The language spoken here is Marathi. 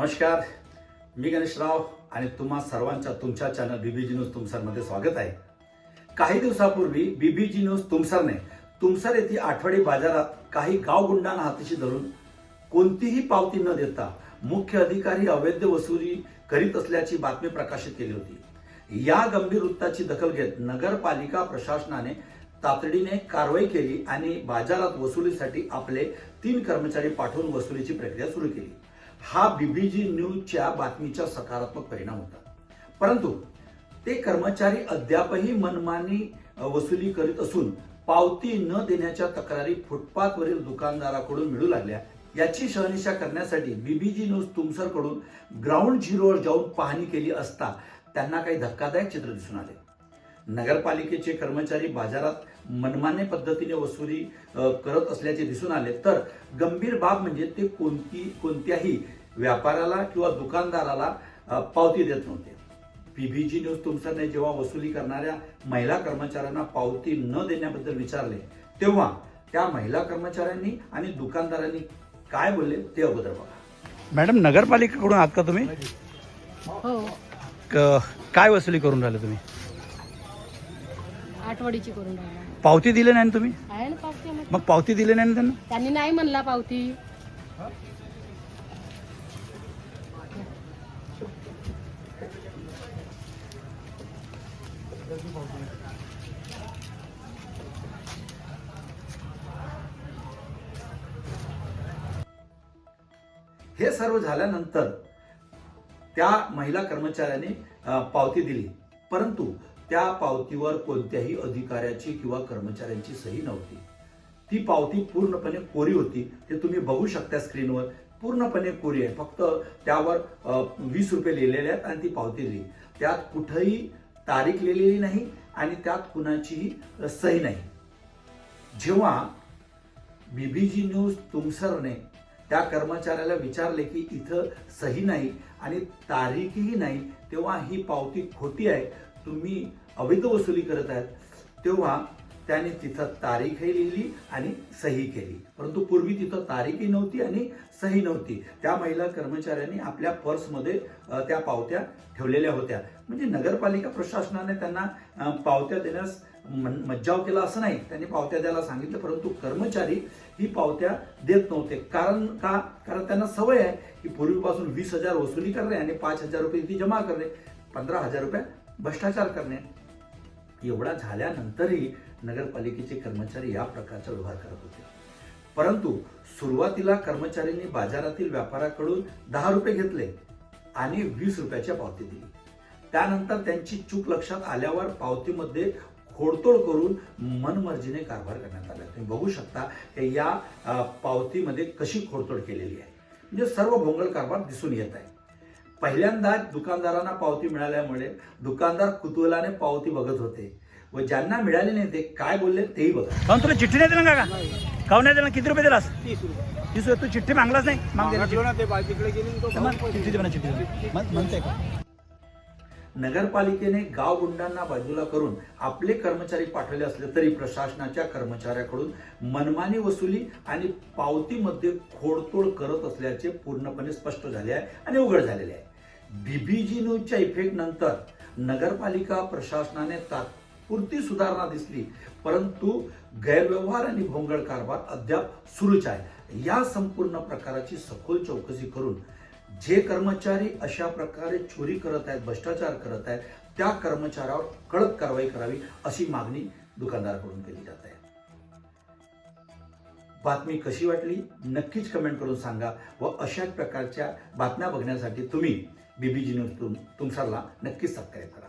नमस्कार मी गणेशराव आणि तुम्हा सर्वांच्या तुमच्या चॅनल बीबीजी न्यूज तुमसरमध्ये स्वागत आहे. काही दिवसापूर्वी बीबीजी न्यूज तुमसरने तुमसर येथील आठवडी बाजारात काही गावगुंडांना हातीशी धरून कोणतीही पावती न देता मुख्य अधिकारी अवैध वसुली करीत असल्याची बातमी प्रकाशित केली होती. या गंभीर वृत्ताची दखल घेत नगरपालिका प्रशासनाने तातडीने कारवाई केली आणि बाजारात वसुलीसाठी आपले तीन कर्मचारी पाठवून वसुलीची प्रक्रिया सुरू केली. हा बीबीजी न्यूजच्या बातमीचा सकारात्मक परिणाम होता. परंतु ते कर्मचारी अद्यापही मनमानी वसुली करीत असून पावती न देण्याच्या तक्रारी फुटपाथवरील दुकानदाराकडून मिळू लागल्या. याची शहनिशा करण्यासाठी बीबीजी न्यूज तुमसरकडून ग्राउंड झिरोवर जाऊन पाहणी केली असता त्यांना काही धक्कादायक चित्र दिसून आले. नगरपालिकेचे कर्मचारी बाजारात मनमान्य पद्धतीने वसुली करत असल्याचे दिसून आले. तर गंभीर बाब म्हणजे ते कोणती कोणत्याही व्यापाऱ्याला किंवा दुकानदाराला पावती देत नव्हते. पीबीजी न्यूज तुमसरने जेव्हा वसुली करणाऱ्या महिला कर्मचाऱ्यांना पावती न देण्याबद्दल विचारले तेव्हा त्या महिला कर्मचाऱ्यांनी आणि दुकानदारांनी काय बोलले ते अगोदर बघा. मॅडम नगरपालिकेकडून आहात का तुम्ही? हो. काय वसुली करून राहिले तुम्ही? आठवडीची करून राहिला. पावती दिली नाही ना तुम्ही? आहे ना पावती आम्हाला. मग पावती दिली नाही ना त्यांना? त्यांनी नाही म्हणला पावती. हे सर्व झाल्यानंतर त्या महिला कर्मचाऱ्याने अ, पावती दिली. परंतु त्या पावतीवर कोणत्याही अधिकाऱ्याची किंवा कर्मचाऱ्यांची सही नव्हती. ती पावती पूर्णपणे कोरी होती. ते तुम्ही बघू शकता स्क्रीनवर. पूर्णपणे कोरी आहे. फक्त त्यावर वीस रुपये लिहिलेले आहेत आणि ती पावती लिहिली त्यात कुठंही तारीख लिहिलेली नाही आणि त्यात कुणाचीही सही नाही. जेव्हा बीबीजी न्यूज तुमसरने त्या कर्मचाऱ्याला विचारले की इथं सही नाही आणि तारीखही नाही तेव्हा ही पावती खोटी आहे. तुम्ही अवैध वसुली करत आहेत तेव्हा त्याने तिथं तारीखही लिहिली आणि सही केली. परंतु पूर्वी तिथं तारीखही नव्हती आणि सही नव्हती. त्या महिला कर्मचाऱ्यांनी आपल्या पर्समध्ये त्या पावत्या ठेवलेल्या होत्या. म्हणजे नगरपालिका प्रशासनाने त्यांना पावत्या देण्यास मज्जाव केला असं नाही. त्यांनी पावत्या द्यायला सांगितलं परंतु कर्मचारी ही पावत्या देत नव्हते. कारण का? कारण त्यांना सवय आहे की पूर्वीपासून वीस हजार वसुली करणे आणि पाच हजार रुपये ती जमा करणे. पंधरा हजार रुपये भ्रष्टाचार करणे. एवढा झाल्यानंतरही नगरपालिकेचे कर्मचारी या प्रकारचा व्यवहार करत होते. परंतु सुरुवातीला कर्मचाऱ्यांनी बाजारातील व्यापाऱ्याकडून दहा रुपये घेतले आणि वीस रुपयाच्या पावती दिली. त्यानंतर त्यांची चूक लक्षात आल्यावर पावतीमध्ये खोडतोड करून मनमर्जीने कारभार करण्यात आला. तुम्ही बघू शकता की या पावतीमध्ये कशी खोडतोड केलेली आहे. म्हणजे सर्व भोंगळ कारभार दिसून येत आहे. पहिल्यांदा दुकानदारांना पावती मिळाल्यामुळे दुकानदार कुतूहलाने पावती बघत होते व ज्यांना मिळाली नाही ते काय बोलले तेही बघा. काऊन तुला चिठ्ठी नाही दिला का काऊन नाही. दिला? किती रुपये दिलास? तीस रुपये. तीस रुपये? तू चिठ्ठी मागलाच नाही? माग दिला ते तिकडे गेली आणि तो मग भाऊ चिठ्ठी दे म्हणा, चिठ्ठी दे. मग म्हणते का? नगरपालिकेने गाव गुंडांना बाजूला करून आपले कर्मचारी पाठवले असले तरी प्रशासनाच्या कर्मचाऱ्याकडून मनमानी वसुली आणि पावतीमध्ये खोडतोड करत असल्याचे पूर्णपणे स्पष्ट झाले आहे आणि उघड झालेले आहे. बीबीजी न्यूजच्या इफेक्ट नंतर नगरपालिका प्रशासनाने तात्पुरती सुधारणा दिसली. परंतु गैरव्यवहार आणि भोंगळ कारभार अद्याप सुरूच आहे. या संपूर्ण प्रकाराची सखोल चौकशी करून जे कर्मचारी अशा प्रकारे चोरी करत आहेत भ्रष्टाचार करत आहेत त्या कर्मचाऱ्यावर कडक कारवाई करावी अशी मागणी दुकानदाराकडून केली जात आहे. बातमी कशी वाटली? नक्कीच कमेंट करून सांगा व अशाच प्रकारच्या बातम्या बघण्यासाठी तुम्ही बीबीजी न्यूज तुम तुमसरला नक्कीच सबस्क्राईब करा.